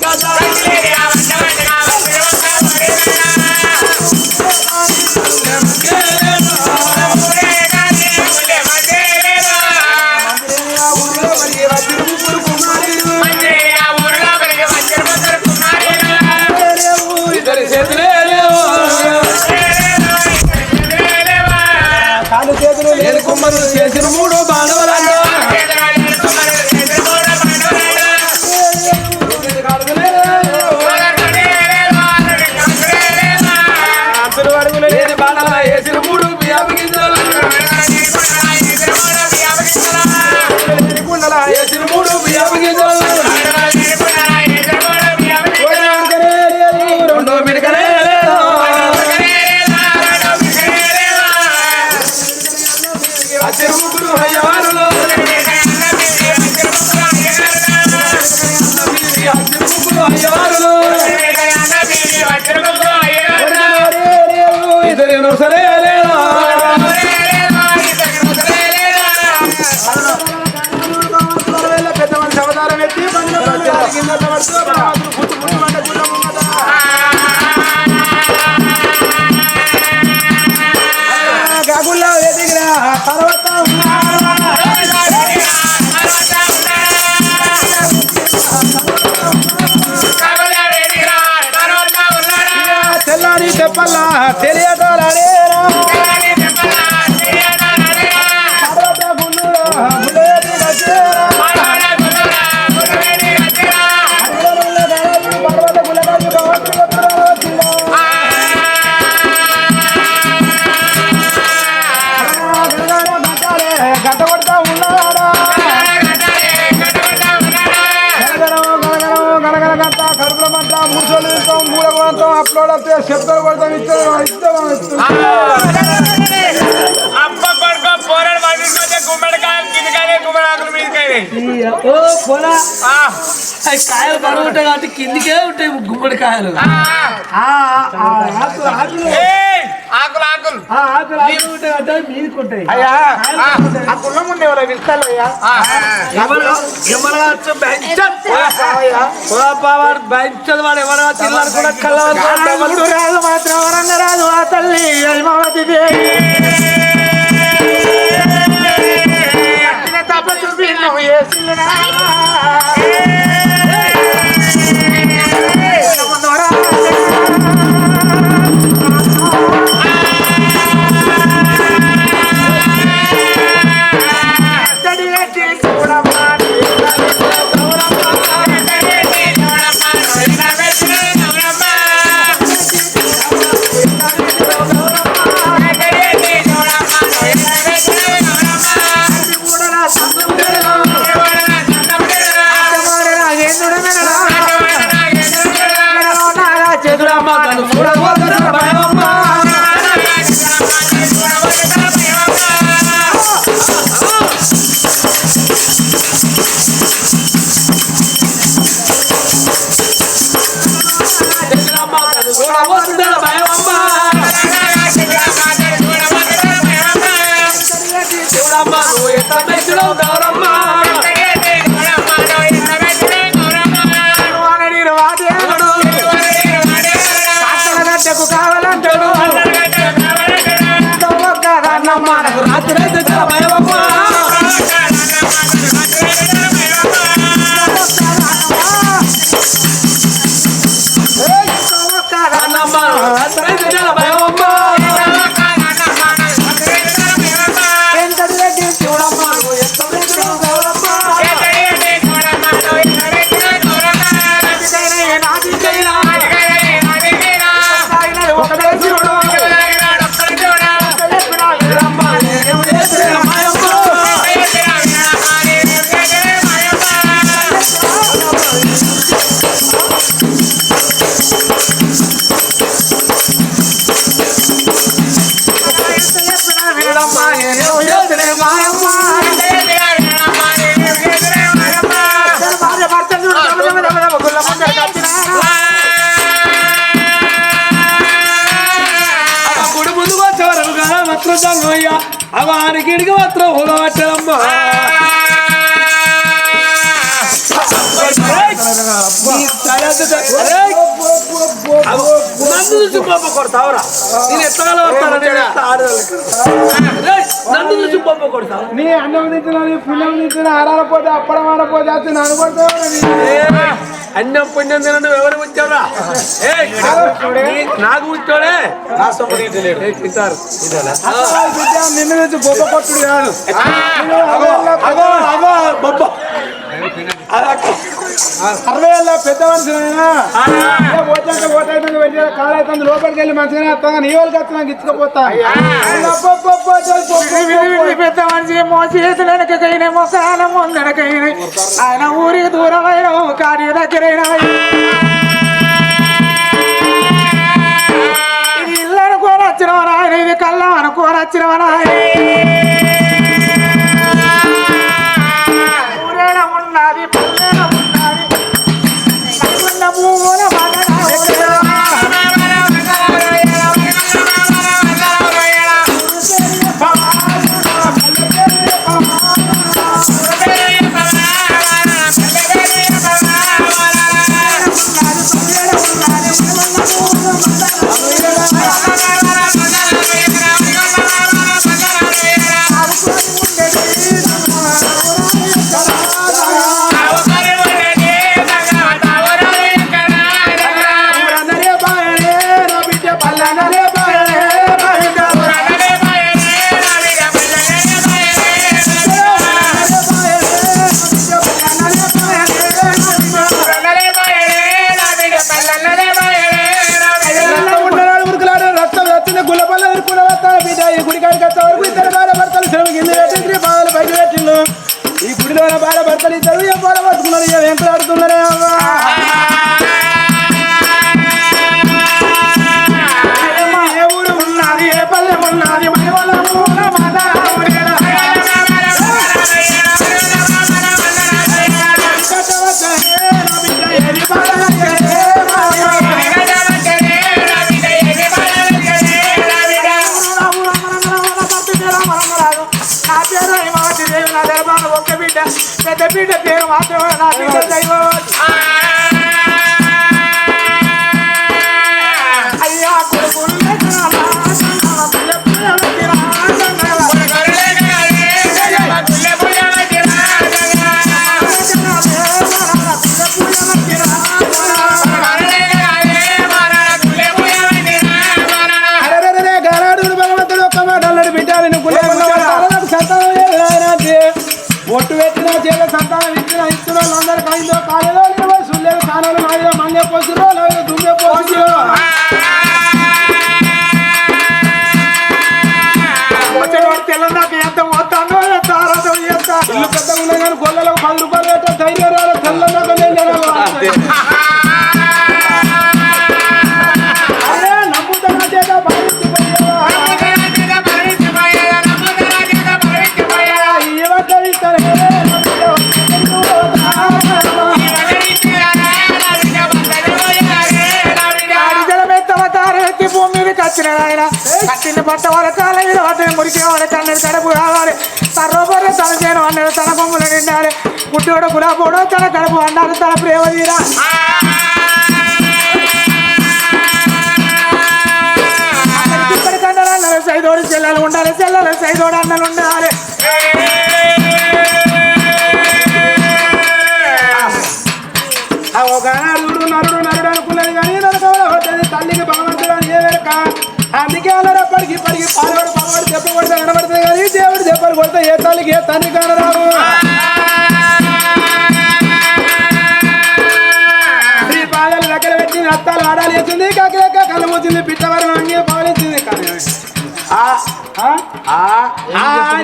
ガザ来 녕. కొడతాం మూడ కొడతాం అప్లోడ్ అయితే శబ్దాలు కొడతాం ఇస్తాం ఇస్తాం కాయలు. బరువు కాబట్టి కిందికే ఉంటాయి గుమ్మడి కాయలు. ఉంటాయి ఉంటాయి. ఎవరు కూడా కళ్ళ మాత్రం వరంగా ఆ తల్లి silrama జయ జయ భయవమ్మ దొంగయ్యా అవారికి ఇడికి మాత్రం ఉదవట్టమ్మా నన్ను చూసి బొమ్మ కొడతావరా? నేను ఎత్తగాల నన్ను చూసి నీ అన్నం తింటున్నా నీ పిల్లలు తింటున్నా ఆరాలపోతే అప్పడం ఆడపోతే నన్ను కొడతావు అన్నం పుణ్యం తినడం ఎవరు నీ- నాకు తింటారు నిన్ను నుంచి బొబ్బ కొట్టుడు కాదు. అరవై ఏళ్ళ పెద్ద మనిషినైనా ఓటాక ఓటైతే వెళ్ళి కాలైతుంది లోపలికి వెళ్ళి మంచిగానే వస్తాను నీ వాళ్ళకి వచ్చి నాకు ఇచ్చుకోపోతా. పెద్ద మనిషి మో చేతులనకైన మొసాల ముందనకైన ఆయన ఊరికి దూరమైన కాడి దగ్గరైన. ఇది ఇల్లు ఆయన ఇది కళ్ళం అనుకోని పట్ట వాళ్ళ కాల మీద పట్టిన మురికి వాళ్ళ కన్నడి కడుపు కావాలి సర్వపర్య తన చేయను అన్నాడు తన బొమ్మలు నిండాలి గుడ్డోడు గులాబోడో తన కడుపు అన్నారు తన ప్రేమ తీరా సైదోడు చెల్లెలు ఉండాలి చెల్లెలు సైదోడు అన్నలు ఉండాలి ఒక నరుడు నరుడు అనుకున్నది కానీ నరకవడం తల్లికి భగవంతుడు అని ఏ వెనక అందుకే అన్నారు ఇప్పటికి ఇప్పటికి పాలవాడు పాలవాడు దెబ్బ కొడితే కనబడుతుంది కానీ దేవుడు దెబ్బలు కొడితే ఏ తల్లికి ఏ తండ్రి కానరావు శ్రీ పాదాలు దగ్గర పెట్టి అత్తాలు ఆడాలి వేసింది కాకిలెక్క కళ్ళు మూసింది పిట్టవరం అంగే పాలించింది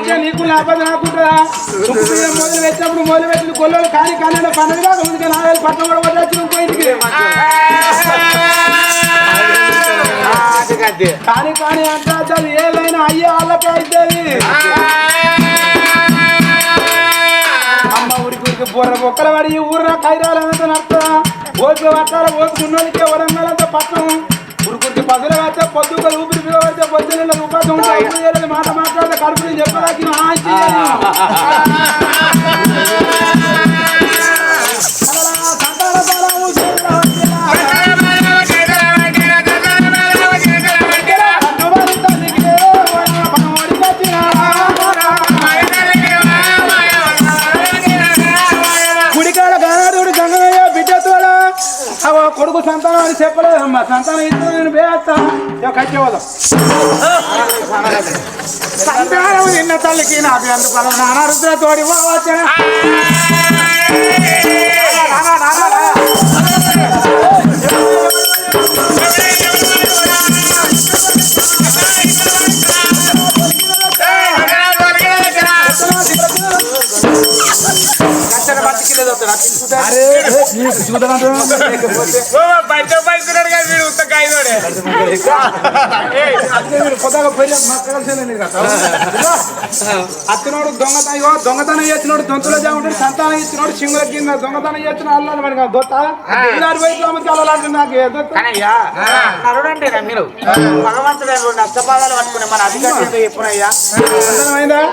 కానీ నీకు లేకపోతే నాకుంటుందా మొదలు పెట్టినప్పుడు మొదలు పెట్టిన గొల్లలు కానీ కానీ పండుగ ముందుగా నాలుగు పట్టణం కూడా కొట్టచ్చు ఇంకో ఇంటికి. కానీ కానీ అంటే ఏదైనా అయ్యే వాళ్ళకే అవుతుంది అమ్మ ఊరికి ఊరికి బుర్ర బొక్కల పడి ఈ ఊరిన కైరాలంతా నడుతుందా ఓపిక పట్టాల ఓపుకున్నోళ్ళకి వరంగలంతా పట్టణం ఉరుకురికి పదులు వేస్తే పొద్దుగా ఊపిరి పిలవడితే పొద్దున్న రూపాయలు ఉంటాయి మాట మాట్లాడితే కడుపు నేను చెప్పడానికి మా సంతానం ఇద్దరు నేను వేస్తా కట్టి పోదాం. సంతానం నిన్న తల్లికి నా పేరు బలం నానా రుద్ర తోడి అరే అత్తినోడు దొంగతనం ఇగో దొంగతనం చేసినోడు దొంతులో ఉంటాడు సంతానం ఇచ్చినోడు సింగుల కింద దొంగతనం చేసిన అల్లాడు మరి దొత్త ఇలాంటి వైపు అమ్మకి అల్లాడు నాకు మీరు భగవంతుడు నష్టపాదాలు పట్టుకునే మన అధికారులు ఎప్పుడయ్యా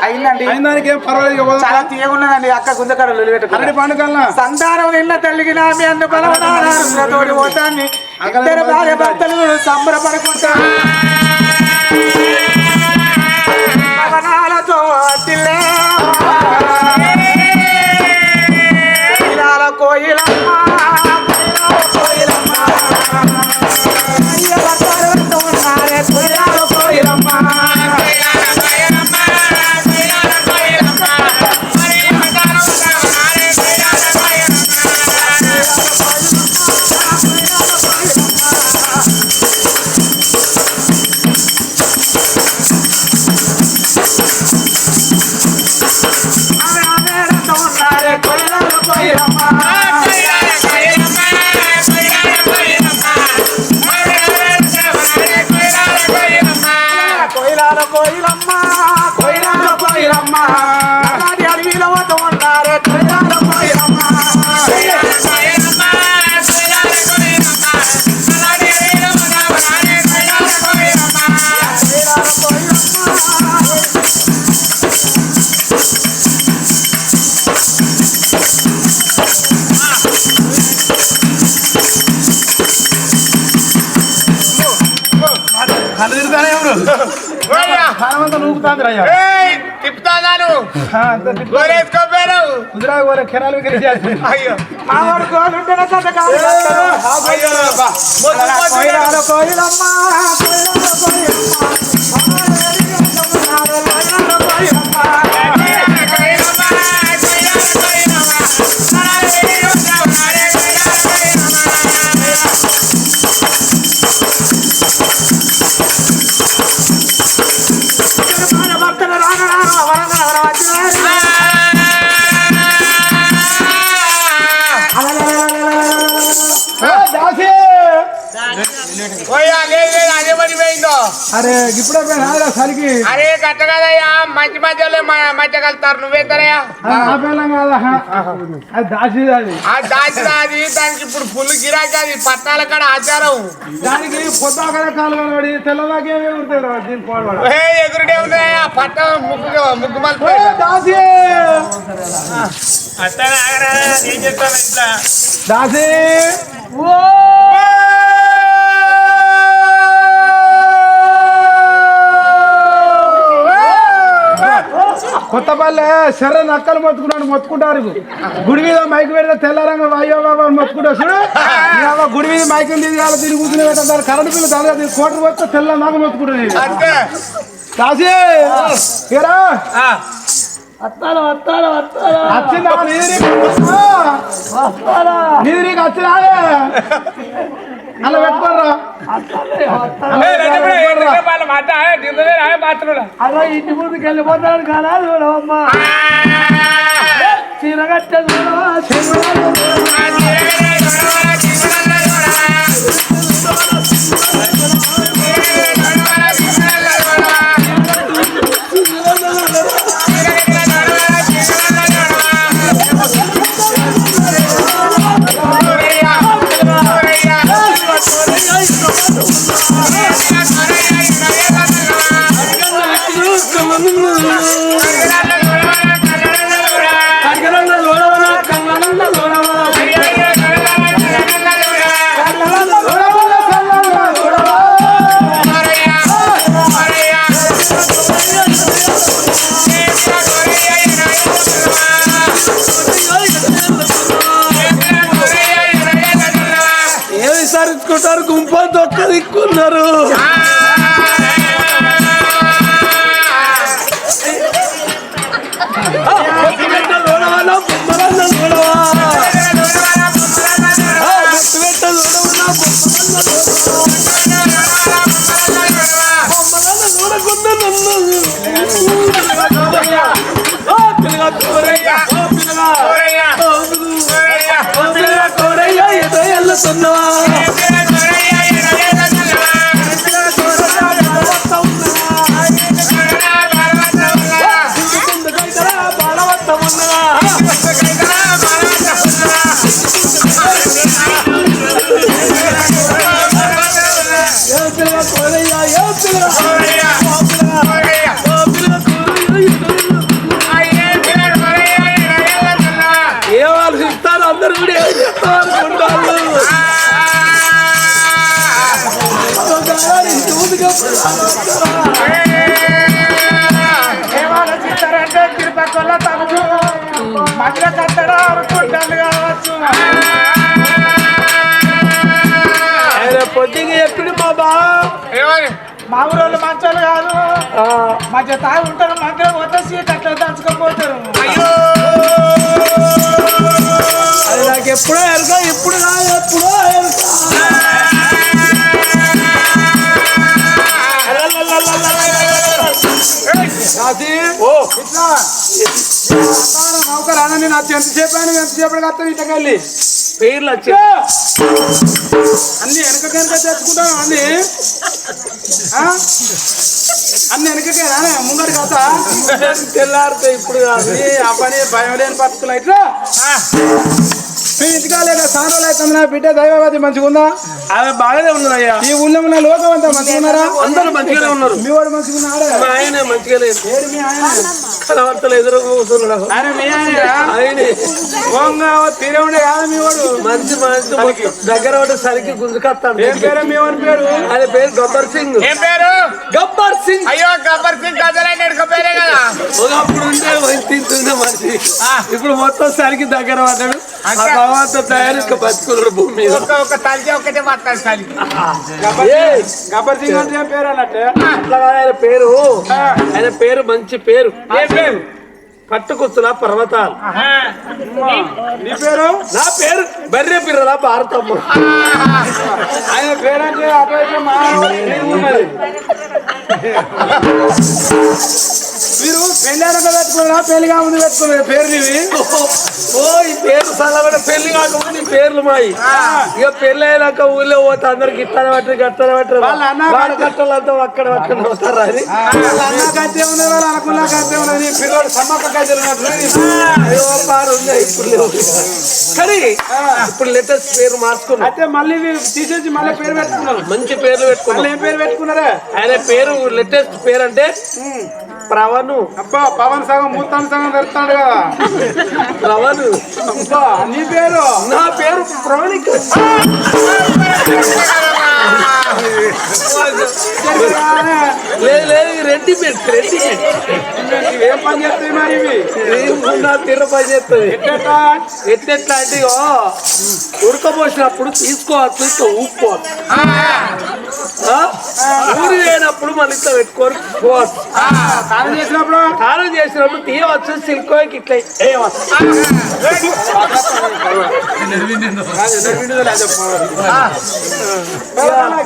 అయిందండి అయిన ఏం పర్వాలేదు. చాలా తీయగున్నదండి అక్క గుంజకడలు అరటి పండుగల్లా? సంతానం నిన్న తల్లికి నా మీ అందు బలవనారుతోడి పోతాన్ని ఇద్దరు భార్య భర్తలు సంబరపడుకుంటారు భవనాలతో తిల్లే హనుమంత నూకుతాంది రయ్యా తిప్పుతాను గోరేసుకోపోయారు కుదిరా కెనాలు విక్రేసి అయ్యో. కోయిలమ్మ కోయిలమ్మ. ఇప్పుడే సరికి అరే కట్ట కదయ్యా. మంచి మధ్యలో మధ్య కలుతారు నువ్వేతరయ్యా ఆ పిల్లం కాదా? అది ఆ అది దానికి ఇప్పుడు ఫుల్ గిరాకీ అది. పట్టాల కాడ ఆచారం. దానికి పొద్దాకనే కాలు కనబడి తెల్లదాకేమే ఉంటాడు దీని పోవడం ఏ ఎగురుడే ఉన్నాయా పట్ట ముగ్గు ముగ్గు మలుపు దాసి! అట్లా ఏం చెప్తాను ఇట్లా? దాసి! కొత్తపల్లె సరే నక్కలు మొత్తుకున్నాడు మొత్తుకుంటారు. గుడి మీద మైక్ పెడితే తెల్లారంగా అయ్యో బాబా అని మొత్తుకుంటారు. చూడు. గుడి మీద మైక్ తీయాలి తిరిగి కూర్చుని పెట్టారు. కరెంట్ బిల్లు దాని కోటి పోతే తెల్ల నాకు మొత్తుకుంటుంది అంతే. కాశీ ఏరా? వచ్చిందా? నీది నీది నీకు వచ్చినా అలా పెట్టుకోరా అలా ఇంటి ముందుకు వెళ్ళిపోతాడు కాదా చూడమ్మా చీరగట్ట చూడవా గుంప దొక్క దిక్కున్నారు ఆ, కట్టడా అనుకుంటాను కావచ్చు పొద్దుగా ఎప్పుడు మా బా? మా ఊరోళ్ళు మంచోళ్ళు కాదు. మధ్య తాగి ఉంటారు మధ్య వచ్చేసి కట్టలు దంచుకోపోతారు అది నాకు ఎప్పుడో ఎరుక ఇప్పుడు కాదు ఎప్పుడో ఎరుక. ఓ. ఇట్లా? నౌకరు అన్న నేను వచ్చి ఎంతసేపు అయినా ఎంతసేపు వస్తాను ఇంతకెళ్ళి పేర్లు వచ్చి అన్ని వెనక వెనక తెచ్చుకుంటాను అన్ని? అన్ని వెనకకేనా ముంగడి కథ తెల్లారితే ఇప్పుడు కాదు ఆ పని భయం లేని బతుకులు ఇట్లా? ఇంటికా అవుతుంది నా బిడ్డ దైవవాది మంచిగా ఉందా? ఆమె బాగానే ఉన్నదయ్యా ఈ ఊళ్ళో ఉన్న లోకం అంతా మంచిగా ఉన్నారా? అందరూ మంచిగానే ఉన్నారు. మీ వాడు మంచిగా మా ఆయన మంచిగా లేదు. ఏడు మీ ఆయన? కలవర్తలు ఎదురు కూర్చున్నాడు మీ ఆయనరా? ఆయనే. పోంగా ఓ తీరే ఉండే కాదు మీ వాడు. మంచి దగ్గర ఒకటి సరికి గుంజుకొస్తాడు ఏం పేరు మీ వాడి పేరు? ఆయన పేరు గబ్బర్ సింగ్. ఏం పేరు? గబ్బర్ సింగ్. అయ్యో గబ్బర్ సింగ్ పేరే కదా. ఒకప్పుడు తింటుండే మనిషి. ఇప్పుడు మొత్తం సరికి దగ్గర పడ్డాడు. తయారు ఇంకా బతుకున్నాడు భూమి మీద. ఒక్క ఒక్క తల్లి ఒక్కటే మాట్లాడు తల్లి ఏయ్, గబ్బర్ సింగ్ అంటే ఏం పేరు అన్నట్టే? అట్లా కాదు ఆయన పేరు. ఆయన పేరు మంచి పేరు. పేరు? పర్వతాలు. నీ పేరు? నా పేరు? బర్రె పిర్రల భారతమ్మ. ఆయన పేరు అంటే అటువైపు మా పేరు ఉన్నది మీరు పెళ్ళాక పెట్టుకున్నా పెళ్ళిగా ముందు పెట్టుకున్నారు పేరు నీవి ఓ ఈ పేరు సలవడ పెళ్ళి ఈ పేర్లు మాయి. ఇక పెళ్ళి అయినాక ఊళ్ళో పోతే అందరికి ఇట్లా పట్టరు గట్టన పట్టరు. వాళ్ళ కట్టలంతా అక్కడ అక్కడ అవుతారు అది. వాళ్ళ అన్న కట్టే ఉన్నది వాళ్ళ అనుకున్న కట్టే ఉన్నది. పిల్లలు సమ్మక్క కట్టెలు ఉన్నట్లు అయ్యో పారు ఉన్నాయి ఇప్పుడు లేవు. కానీ ఇప్పుడు లేటెస్ట్ పేరు మార్చుకున్నాం. అయితే మళ్ళీ తీసేసి మళ్ళీ పేరు పెట్టుకున్నారు. మంచి పేర్లు మళ్ళీ పెట్టుకున్నాం ఏం పేరు పెట్టుకున్నారా? ఆయన పేరు లేటెస్ట్ పేరు అంటే ప్రవణు పవన్ సగం మూతాన్ సగం తెరుతాడు కదా. అబ్బా నీ పేరు? నా పేరు ప్రవణిక లేదు లేదు ఇది రెడ్డిమేడ్ రెడ్డిమేడ్ ఏం పని చేస్తాయి మరి ఇవి? ఏమున్నా తిర్ర పని చేస్తుంది ఎట్లా ఎట్లెట్లా అంటే ఇగో, ఉడకబోసినప్పుడు తీసుకోవచ్చు ఇట్లా ఊపుకోవచ్చు ఆ? ఊరి లేనప్పుడు మన ఇట్లా పెట్టుకొని పోవచ్చు స్నానం చేసినప్పుడు? స్నానం చేసినప్పుడు తీయవచ్చు సిల్కోకి ఇట్లా వేయవచ్చు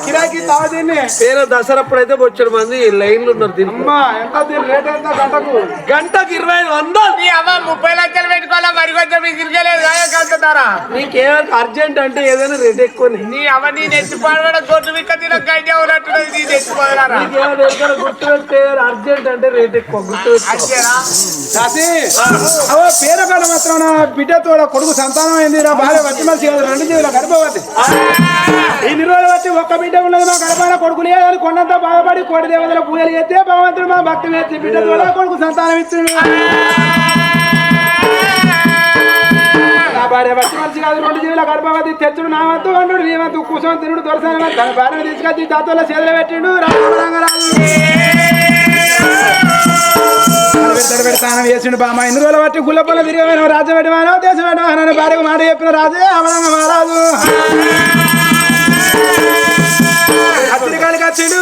కిరాకి తాగదీన్ని పేరు దసరప్పుడు అయితే వచ్చాడు మంది లైన్లు ఉన్నారు దీనికి. అమ్మా ఎంత దీని రేట్ ఎంత గంటకు? గంటకి ఇరవై ఐదు వందలు. నీ అమ్మ ముప్పై లక్షలు పెట్టుకోవాలా? మరి కొంచెం ఇసిరికలేదు కలుగుతారా నీకేమైనా అర్జెంట్ అంటే ఏదైనా రేట్ ఎక్కువ నీ అమ్మ నీ నెత్తి పాడబడ గొడ్డు విక్క తిన గడ్డి ఉన్నట్టున్నది నీ నెత్తి పోదరా నీకేమైనా ఎక్కడ గుర్తు పెడితే అర్జెంట్ అంటే రేట్ ఎక్కువ గుర్తు పేర మాత్రం నా బిడ్డతో కొడుకు సంతానం అయింది నా భార్య వచ్చి మనిషి కాదు రెండు జీవుల గర్భవతి ఇన్ని రోజులు వచ్చి ఒక్క బిడ్డ ఉన్నది మా గర్భాన కొడుకు లేదని కొండంతా బాధపడి కోడి దేవతల పూజలు చేస్తే భగవంతుడు మా భక్తి మెచ్చి బిడ్డ కొడుకు సంతానం ఇచ్చిండు. భార్య వచ్చి మనిషి కాదు రెండు జీవుల గర్భవతి తెచ్చుడు నా వంతు వండు నీ వంతు కూర్చొని తినుడు దొరసాను తన భార్యను తీసుకొచ్చి దాతోల చేతులు పెట్టిండు. రాజు పెడతాడు పెడతాను వేసిండు బామ్మ. ఇన్ని రోజులు బట్టి గుల్లపల్ల తిరిగిన రాజ్యం పెట్టివాను దేశం పెట్టమానో భార్యకు మాట చెప్పిన రాజే అవలంగ మహారాజు. అత్తిరికాడికి వచ్చిండు.